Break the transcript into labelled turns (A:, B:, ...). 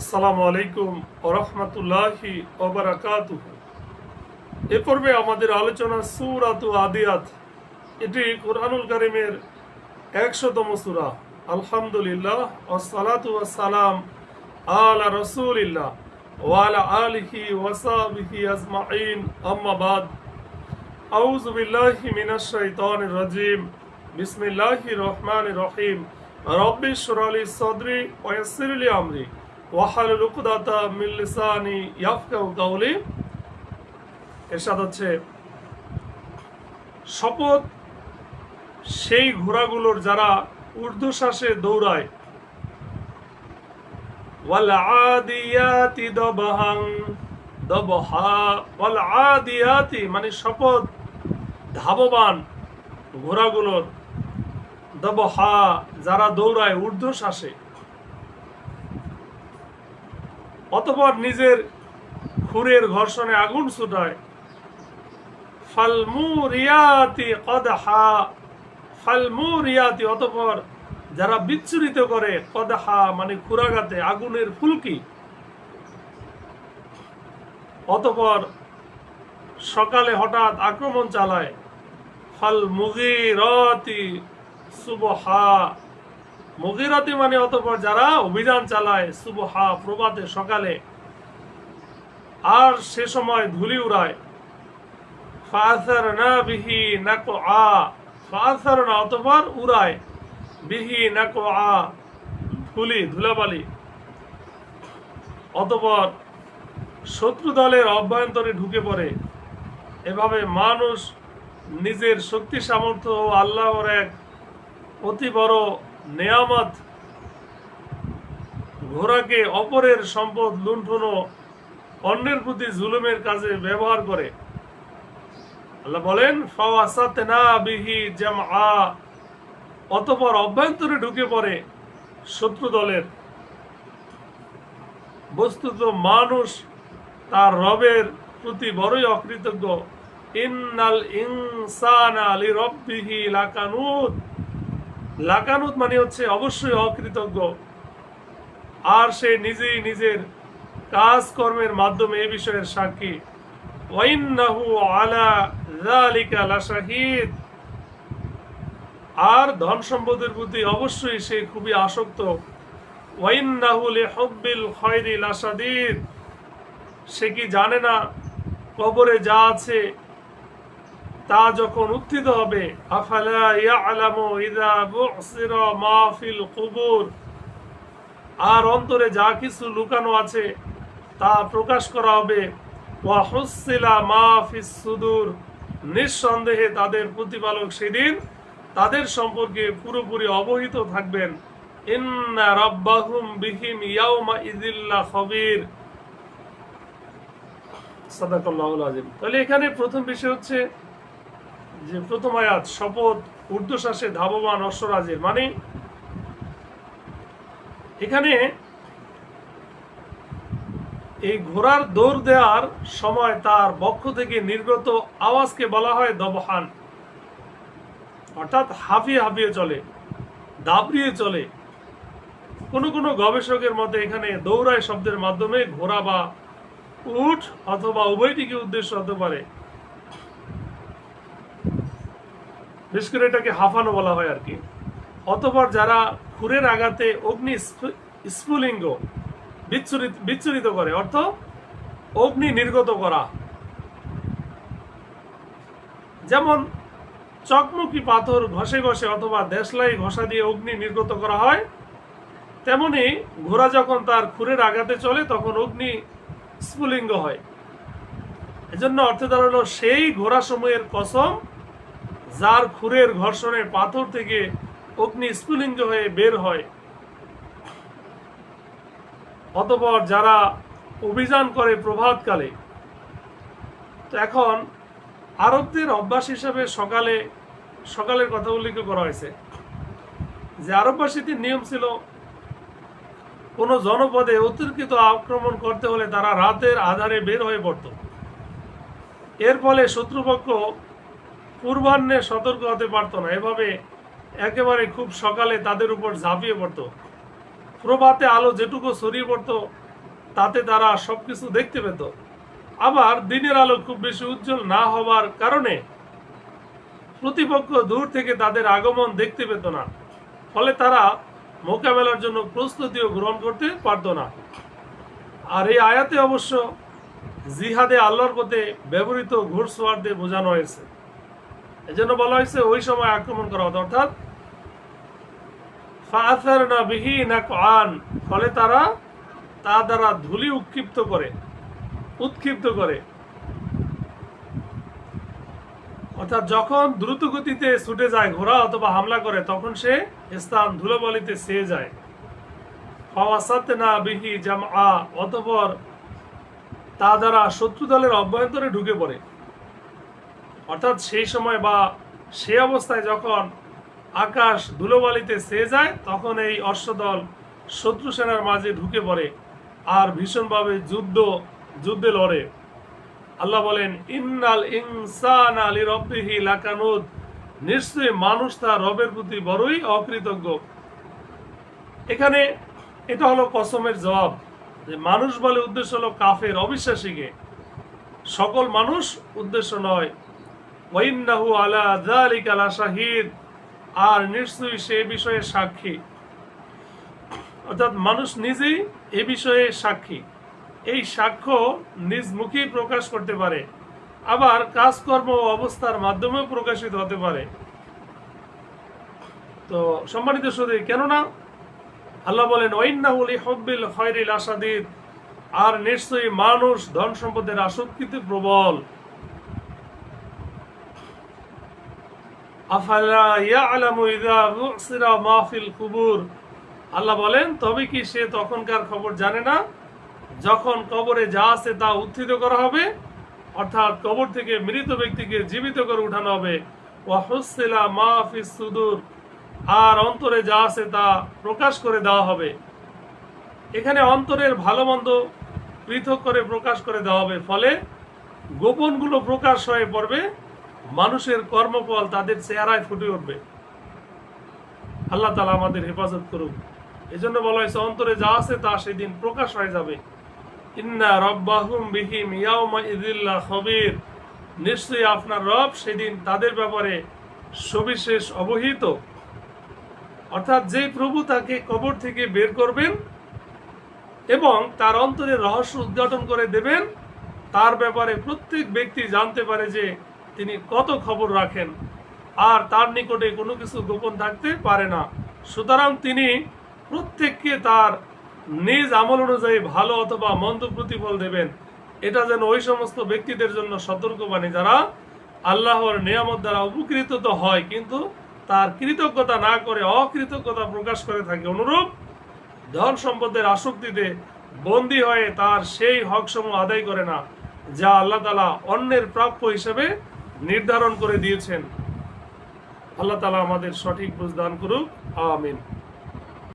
A: আসসালামু আলাইকুম ওরহমতুল্লাহি ওবরাকাতুহ এ পর্বে আমাদের আলোচনা সুরাতু আদিয়াত। এটি কোরআনুল কারিমের একশোতম সুরা। আলহামদুলিল্লাহ ওসালাতু সালাম আলা রসুলিল্লাহ ওয়ালা আলিহি ওয়াসাবিহি আজমাইন। আম্মাবাদ আউযু বিল্লাহি মিনাশ শাইতানির রাজিম। বিসমিল্লাহির রহমানির রহিম। রব্বি শরালি সদরি ওয়াসিরলি আমরি। ওয়াহালুল উকদাতা মিন লিসানি ইয়াফকাহু কাওলি। এরশাদ হচ্ছে, শপথ সেই ঘোড়াগুলোর যারা ঊর্ধ্বশ্বাসে দৌড়ায়। ওয়াল আদিয়াতি দবহাং, দবহা, ওয়াল আদিয়াতি মানে শপথ ধাবমান ঘোড়াগুলোর দবহা যারা দৌড়ায় ঊর্ধ্বশ্বাসে। অতপর নিজের খুরের ঘর্ষণে আগুন ছুটায়। ফালমু রিয়াতি কদহা, ফালমু রিয়াতি অতপর যারা বিচ্ছুরিত করে, কদহা মানে খুরাগাতে আগুনের ফুলকি। অতপর সকালে হঠাৎ আক্রমণ চালায়। ফাল মুগিরতি সুবহা মুগিরতি মানে অতপর যারা অভিযান চালায় সুবহা প্রভাতে সকালে। আর সে সময় ধুলি উড়ায়। ফাসার না বিহি নাকো আ ফাসার না অতপর উড়ায়। বিহি নাকো আ ধুলি, ধুলাবালি। অতপর শত্রু দলের অভ্যন্তরে ঢুকে পড়ে। এভাবে মানুষ নিজের শক্তি, সামর্থ্য ও আল্লাহর এক অতি বড় নেয়ামত। ঘোড়াকে অপরের সম্পদ লুণ্ঠন অন্যের প্রতি জুলুমের কাজে ব্যবহার করে। আল্লাহ বলেন অতপর অভ্যন্তরে ঢুকে পড়ে শত্রু দলের। বস্তুত মানুষ তার রবের প্রতি বড়ই অকৃতজ্ঞ। ইন্নাল ইনসানা লিরাব্বিহি লাকানুত। লাকানুত মানে হচ্ছে অবশ্যই অকৃতজ্ঞ। আর সে নিজেই নিজের কাজকর্মের মাধ্যমে এ বিষয়ের সাক্ষী। ওয়াইন্নাহু আলা যালিকা লাশাহিদ। আর ধন সম্পদের প্রতি অবশ্যই সে খুবই আসক্ত। ওয়াইন্নাহু লিহুব্বিল খায়রি লাশাদীদ। সে কি জানে না কবরে যা আছে তা যখন উত্থিত হবে আর অন্তরে যা কিছু লুকানো আছে, তা প্রকাশ করা হবে। সুদূর। নিঃসন্দেহে তাদের প্রতিপালক সেদিন তাদের সম্পর্কে পুরোপুরি অবহিত থাকবেন। এখানে প্রথম বিষয় হচ্ছে যে প্রথম আয়াত, শপথ, ঊর্ধ্বশ্বাসে ধাবমান অশ্বরাজের। মানে এখানে এই ঘোড়ার দৌড় দেওয়ার সময় তার বক্ষ থেকে নির্গত আওয়াজকে বলা হয় দবহান। অর্থাৎ হাফিয়ে হাফিয়ে চলে, দাবড়িয়ে চলে। কোন কোন গবেষকের মতে এখানে দৌড়ায় শব্দের মাধ্যমে ঘোড়া বা উঠ অথবা উভয়টিকে উদ্দেশ্য হতে পারে। বিশেষ করে এটাকে হাফানো বলা হয় আর কি। অতপর যারা খুরের আঘাতে অগ্নি স্ফু- স্ফুলিঙ্গ বিচ্ছুরিত বিচ্ছুরিত করে, অর্থ অগ্নি নির্গত করা। যেমন চকমকি পাথর ঘষে ঘষে অথবা দেশলাই ঘষা দিয়ে অগ্নি নির্গত করা হয়, তেমনি ঘোড়া যখন তার খুরের আঘাতে চলে, তখন অগ্নি স্ফুলিঙ্গ হয়। এজন্য অর্থে দাঁড়াল সেই ঘোড়া সময়ের কসম যার খুরের ঘর্ষণে পাথর থেকে অগ্নি স্ফুলিঙ্গ হয়ে বের হয়। অতপর যারা অভিযান করে প্রভাতকালে, তো এখন আরবদের অভ্যাস হিসাবে সকালে, সকালের কথা উল্লেখ করা হয়েছে যে আরববাসীদের নিয়ম ছিল, কোনো জনপদে অতিরিক্ত আক্রমণ করতে হলে তারা রাতের আধারে বের হয়ে পড়ত। এর ফলে শত্রুপক্ষ পূর্বাহ্নে সতর্ক হতে পারত না। এভাবে একেবারে খুব সকালে তাদের উপর ঝাঁপিয়ে পড়তো। প্রভাতে আলো যেটুকু ছড়িয়ে পড়তো, তাতে তারা সবকিছু দেখতে পেত। আবার দিনের আলো খুব বেশি উজ্জ্বল না হওয়ার কারণে প্রতিপক্ষ দূর থেকে তাদের আগমন দেখতে পেত না। ফলে তারা মোকাবেলার জন্য প্রস্তুতিও গ্রহণ করতে পারত না। আর এই আয়াতে অবশ্য জিহাদে আল্লাহর পথে ব্যবহৃত ঘোড়সওয়ারদের বোঝানো হয়েছে। এজন্য বলা হয়েছে ওই সময় আক্রমণ করা হতো, অর্থাৎ ফাআসারনা বিহি নাকআন, ফলে তারা তা দ্বারা ধুলি উৎক্ষিপ্ত করে উৎক্ষিপ্ত করে। অর্থাৎ যখন দ্রুত গতিতে ছুটে যায়, ঘোড়া অথবা হামলা করে, তখন সে স্থান ধুলোবলিতে সেয়ে যায়। ফাওয়াসাতনা বিহি জামআ, অতঃপর তা দ্বারা শত্রু দলের অভ্যন্তরে ঢুকে পড়ে। অর্থাৎ সেই সময় বা সে অবস্থায় যখন আকাশ ধুলোবালিতে সে যায়, তখন এই অশ্বদল শত্রু সেনার মাঝে ঢুকে পড়ে আর ভীষণভাবে যুদ্ধ, যুদ্ধে লড়ে। আল্লাহ বলেন, ইন্নাল ইনসান আলী রব্বিহি লাকানুদ। নিশ্চয়ই মানুষ তার রবের প্রতি বড়ই অকৃতজ্ঞ। এখানে এটা হলো কসমের জবাব। যে মানুষ বলে উদ্দেশ্য হলো কাফের, অবিশ্বাসীকে। সকল মানুষ উদ্দেশ্য নয় আর নিশ্চয়ই সে বিষয়ে সাক্ষী। অর্থাৎ মানুষ নিজেই এ বিষয়ে সাক্ষী। এই সাক্ষ্য নিজ প্রকাশ করতে পারে। আবার কাজকর্ম অবস্থার মাধ্যমেও প্রকাশিত হতে পারে। তো সম্মানিত শুধু কেননা আল্লাহ বলেন ওয়াইন্নাহুল হব্বিল আসাদিদ আর নিশ্চয়ই মানুষ ধন সম্পদের আসক্তিতে প্রবল। আফালা ইযা আল্লাহ বলেন, তবে কি সে তখনকার খবর জানে না? যখন কবরে যা আছে তা উত্থিত করা হবে, অর্থাৎ কবর থেকে মৃত ব্যক্তিকে জীবিত করে উঠানো হবে। ওয়া হুসিলা মা সুদূর, আর অন্তরে যা আছে তা প্রকাশ করে দেওয়া হবে। এখানে অন্তরের ভালো মন্দ পৃথক করে প্রকাশ করে দেওয়া হবে, ফলে গোপনগুলো প্রকাশ হয়ে পড়বে। মানুষের কর্মফল তাদের চেহারায় ফুটে উঠবে। আল্লাহ তালা আমাদের হেফাজত করুক। এই জন্য বলা হয়েছে, অন্তরে যা আছে তা সেদিন প্রকাশ হয়ে যাবে। ইন্না রব্বাহুম বিহিম ইয়াউমা খবির। নিশ্চয়ই আপনার রব সেদিন তাদের ব্যাপারে সবিশেষ অবহিত। অর্থাৎ যে প্রভু তাকে কবর থেকে বের করবেন এবং তার অন্তরের রহস্য উদ্ঘাটন করে দেবেন, তার ব্যাপারে প্রত্যেক ব্যক্তি জানতে পারে যে তিনি কত খবর রাখেন? আর তার নিকটে কোনো কিছু গোপন থাকতে পারে না। সুতরাং তিনি প্রত্যেককে তার নিজ আমল অনুযায়ী ভালো অথবা মন্দ প্রতিফল দেবেন। এটা যেন ওই সমস্ত ব্যক্তিদের জন্য সতর্কবাণী যারা আল্লাহর নিয়ামত দ্বারা উপকৃত তো হয়, কিন্তু তার কৃতজ্ঞতা না করে অকৃতজ্ঞতা প্রকাশ করে থাকে। অনুরূপ ধন সম্পদের আসক্তিতে বন্দী হয়ে তার সেই হকসমূহ আদায় করে না, যা আল্লাহ তালা অন্যের প্রাপ্য হিসেবে নির্ধারণ করে দিয়েছেন। আল্লাহ তালা আমাদের সঠিক বুঝ দান করুক। আমিন।